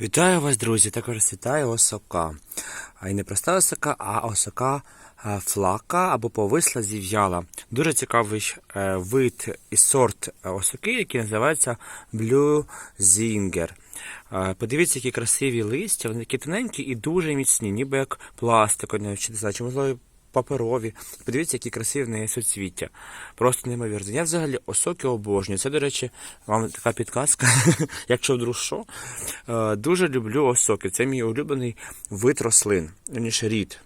Вітаю вас, друзі! Також вітаю осока. А й не проста осока, а осока флака або повисла зів'яла. Дуже цікавий е, вид і сорт е, осоки, який називається Blue Zinger. Подивіться, які красиві листя, вони такі тоненькі і дуже міцні, ніби як пластик, не знаю, чи можливо паперові. Подивіться, які красиві в неї суцвіття. Просто неймовірно. Я взагалі осоки обожнюю. Це, до речі, вам така підказка, якщо вдруг що. Е, Дуже люблю осоки. Це мій улюблений вид рослин, верніше рід.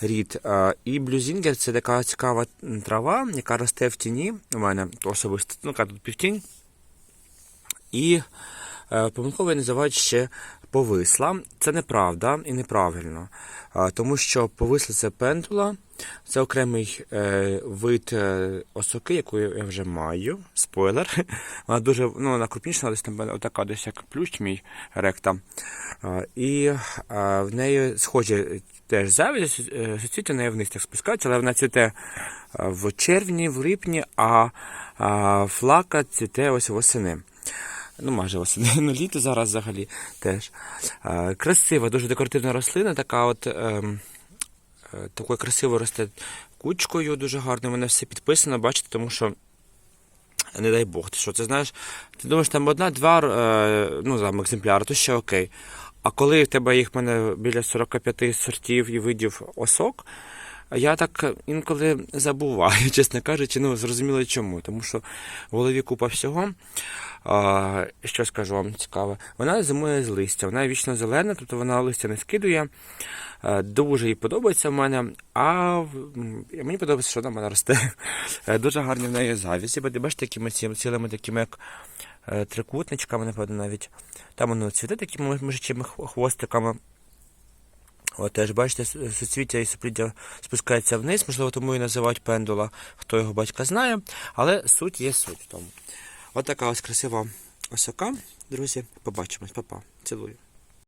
Рід. Е, І блюзінгер це така цікава трава, яка росте в тіні. У мене особисто, ну, тут півтінь. І помилково її називають ще повисла. Це неправда і неправильно. Е, Тому що повисла це пентула, це окремий е, вид е, осоки, яку я вже маю. Спойлер. Вона дуже ну, вона крупніша, десь там десь як плющ мій ректа. Е, І е, в неї схожі теж е, суцвіття неї вниз так спускаються, але вона цвіте е, в червні, в липні, а флака цвіте ось восени. Ну, майже восени, ну літо зараз взагалі теж. Красива, дуже декоративна рослина, така от ем, е, такою красиво росте кучкою, дуже гарно. Мене все підписано, бачите, тому що. Не дай Бог, ти що це знаєш? Ти думаєш, там одна-два е, ну, екземпляри, то ще окей. А коли в тебе їх в мене біля 45 сортів і видів осок, я так інколи забуваю, чесно кажучи, ну зрозуміло чому. Тому що в голові купа всього. А, що скажу вам цікаве, вона зимує з листя, вона вічно зелена, тобто вона листя не скидує. Е, Дуже їй подобається в мене, а мені подобається, що вона в мене росте. Е, Дуже гарні в неї завісі. Бо бачите, такими цілими такими як е, трикутничками, напевно, навіть. Там воно цвіте такими мишачими хвостиками. От теж бачите, соцвіття і супліддя спускається вниз, можливо, тому і називають пендула, хто його батька знає, але суть є суть в тому. От така ось красива осока, друзі. Побачимось, Па-па. Цілую.